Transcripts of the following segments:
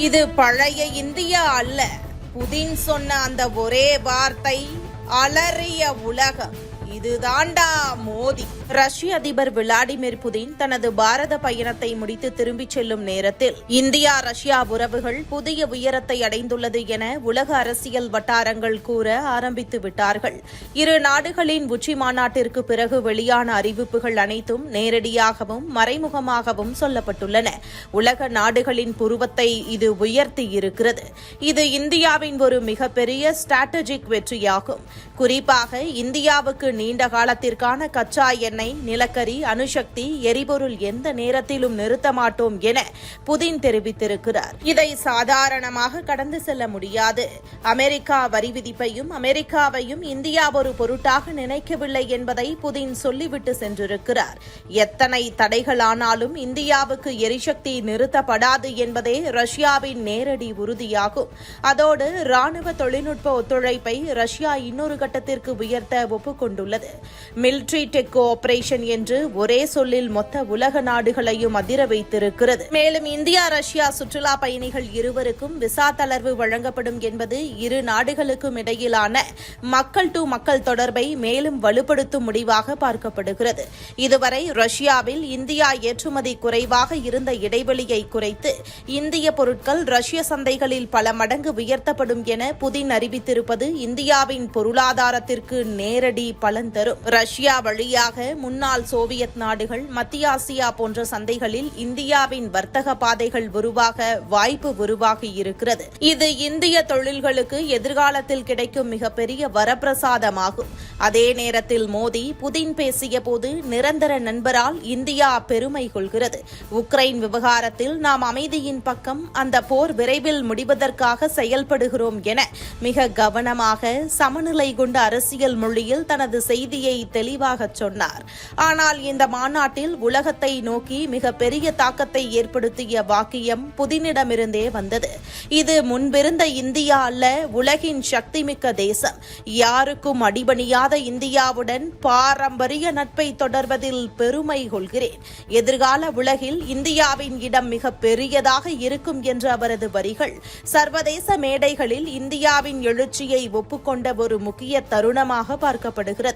இது பழைய இந்தியா அல்ல. புதின் சொன்ன அந்த ஒரே வார்த்தை அலறிய உலகம். இதுதாண்டா மோதி. ரஷ்ய அதிபர் விளாடிமிர் புதின் தனது பாரத பயணத்தை முடித்து திரும்பிச் செல்லும் நேரத்தில் இந்தியா ரஷ்யா உறவுகள் புதிய உயரத்தை அடைந்துள்ளது என உலக அரசியல் வட்டாரங்கள் கூற ஆரம்பித்து விட்டார்கள். இரு நாடுகளின் உச்சி மாநாட்டிற்கு பிறகு வெளியான அறிவிப்புகள் அனைத்தும் நேரடியாகவும் மறைமுகமாகவும் சொல்லப்பட்டுள்ளன. உலக நாடுகளின் புருவத்தை இது உயர்த்தி இருக்கிறது. இது இந்தியாவின் ஒரு மிகப்பெரிய ஸ்ட்ராட்டஜிக் வெற்றியாகும். குறிப்பாக இந்தியாவுக்கு நீண்ட காலத்திற்கான கச்சா எண்ணெய் நிலக்கரி அணுசக்தி எரிபொருள் எந்த நேரத்திலும் நிறுத்த மாட்டோம் என புதின் தெரிவித்திருக்கிறார். இதை சாதாரணமாக கடந்து செல்ல முடியாது. அமெரிக்கா வரி விதிப்பையும் அமெரிக்காவையும் இந்தியா ஒரு பொருட்டாக நினைக்கவில்லை என்பதை புதின் சொல்லிவிட்டு சென்றிருக்கிறார். எத்தனை தடைகளானாலும் இந்தியாவுக்கு எரிசக்தி நிறுத்தப்படாது என்பதே ரஷ்யாவின் நேரடி உறுதியாகும். அதோடு ராணுவ தொழில்நுட்ப ஒத்துழைப்பை ரஷ்யா இன்னொரு கட்டத்திற்கு உயர்த்த ஒப்புக்கொண்டுள்ளது. மிலிட்ரி டெக் கோஆபரேஷன் என்று ஒரே சொல்லில் மொத்த உலக நாடுகளையும் அதிர வைத்திருக்கிறது. மேலும் இந்தியா ரஷ்யா சுற்றுலா பயணிகள் இருவருக்கும் விசா தளர்வு வழங்கப்படும் என்பது இரு நாடுகளுக்கும் இடையிலான மக்கள் டு மக்கள் தொடர்பை மேலும் வலுப்படுத்தும் முடிவாக பார்க்கப்படுகிறது. இதுவரை ரஷ்யாவில் இந்தியா ஏற்றுமதி குறைவாக இருந்த இடைவெளியை குறைத்து இந்திய பொருட்கள் ரஷ்ய சந்தைகளில் பல மடங்கு உயர்த்தப்படும் என புதின் அறிவித்திருப்பது இந்தியாவின் பொருளாதாரத்திற்கு நேரடி பல பலன் தரும். ரஷ்யா வழியாக முன்னாள் சோவியத் நாடுகள் மத்திய ஆசியா போன்ற சந்தைகளில் இந்தியாவின் வர்த்தக பாதைகள் உருவாக வாய்ப்பு உருவாகி இருக்கிறது. இது இந்திய தொழில்களுக்கு எதிர்காலத்தில் கிடைக்கும் மிகப்பெரிய வரப்பிரசாதமாகும். அதே நேரத்தில் மோடி புதின் பேசிய போது நிரந்தர நண்பரால் இந்தியா பெருமை கொள்கிறது. உக்ரைன் விவகாரத்தில் நாம் அமைதியின் பக்கம் அந்த போர் விரைவில் முடிவதற்காக செயல்படுகிறோம் என மிக கவனமாக சமநிலை கொண்ட அரசியல் மொழியில் தனது செய்தியை தெளிவாக சொன்னார். ஆனால் இந்த மாநாட்டில் உலகத்தை நோக்கி மிக பெரிய தாக்கத்தை ஏற்படுத்திய வாக்கியம் புதினிடமிருந்தே வந்தது. இது முன்பிருந்த இந்தியா அல்ல உலகின் சக்திமிக்க தேசம். யாருக்கும் அடிபணியாத இந்தியாவுடன் பாரம்பரிய நட்பை தொடர்வதில் பெருமை கொள்கிறேன். எதிர்கால உலகில் இந்தியாவின் இடம் மிக பெரியதாக இருக்கும் என்ற அவரது வரிகள் சர்வதேச மேடைகளில் இந்தியாவின் எழுச்சியை ஒப்புக்கொண்ட ஒரு முக்கிய தருணமாக பார்க்கப்படுகிறது.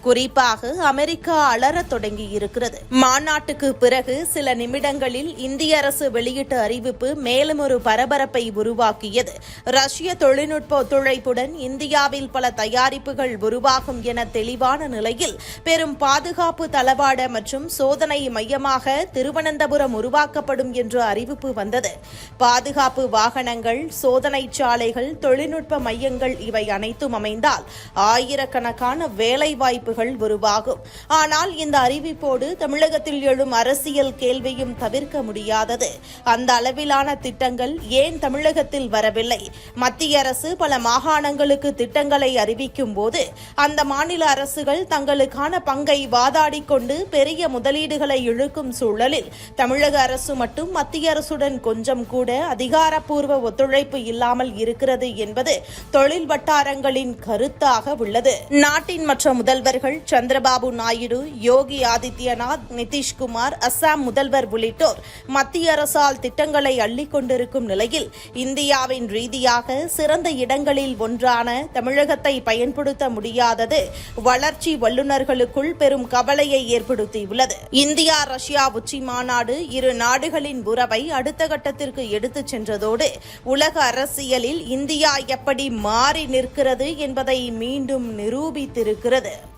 குறிப்பாக அமெரிக்கா அலறத் தொடங்கியிருக்கிறது. மாநாட்டுக்கு பிறகு சில நிமிடங்களில் இந்திய அரசு வெளியிட்ட அறிவிப்பு மேலும் ஒரு பரபரப்பை உருவாக்கியது. ரஷ்ய தொழில்நுட்ப ஒத்துழைப்புடன் இந்தியாவில் பல தயாரிப்புகள் உருவாகும் என தெளிவான நிலையில் பெரும் பாதுகாப்பு தளவாட மற்றும் சோதனை மையமாக திருவனந்தபுரம் உருவாக்கப்படும் என்ற அறிவிப்பு வந்தது. பாதுகாப்பு வாகனங்கள் சோதனை சாலைகள் தொழில்நுட்ப மையங்கள் இவை அனைத்தும் அமைந்தால் ஆயிரக்கணக்கான வேலைவாய்ப்பு வாய்ப்புகள் உருவாகும். ஆனால் இந்த அறிவிப்போடு தமிழகத்தில் எழும் அரசியல் கேள்வியும் தவிர்க்க முடியாதது. அந்த அளவிலான திட்டங்கள் ஏன் தமிழகத்தில் வரவில்லை? மத்திய அரசு பல மாகாணங்களுக்கு திட்டங்களை அறிவிக்கும் போது அந்த மாநில அரசுகள் தங்களுக்கான பங்கை வாதாடிக்கொண்டு பெரிய முதலீடுகளை இழுக்கும் சூழலில் தமிழக அரசு மட்டும் மத்திய அரசுடன் கொஞ்சம் கூட அதிகாரப்பூர்வ ஒத்துழைப்பு இல்லாமல் இருக்கிறது என்பது தொழில் வட்டாரங்களின் கருத்தாக உள்ளது. நாட்டின் மற்ற முதல்வர் முதல்வர்கள் சந்திரபாபு நாயுடு யோகி ஆதித்யநாத் நிதிஷ்குமார் அஸ்ஸாம் முதல்வர் உள்ளிட்டோர் மத்திய அரசால் திட்டங்களை அள்ளிக் கொண்டிருக்கும் நிலையில் இந்தியாவின் ரீதியாக சிறந்த இடங்களில் ஒன்றான தமிழகத்தை பயன்படுத்த முடியாதது வளர்ச்சி வல்லுநர்களுக்குள் பெரும் கவலையை ஏற்படுத்தியுள்ளது. இந்தியா ரஷ்யா உச்சி மாநாடு இரு நாடுகளின் உறவை அடுத்த கட்டத்திற்கு எடுத்துச் சென்றதோடு உலக அரசியலில் இந்தியா எப்படி மாறி நிற்கிறது என்பதை மீண்டும் நிரூபித்திருக்கிறது.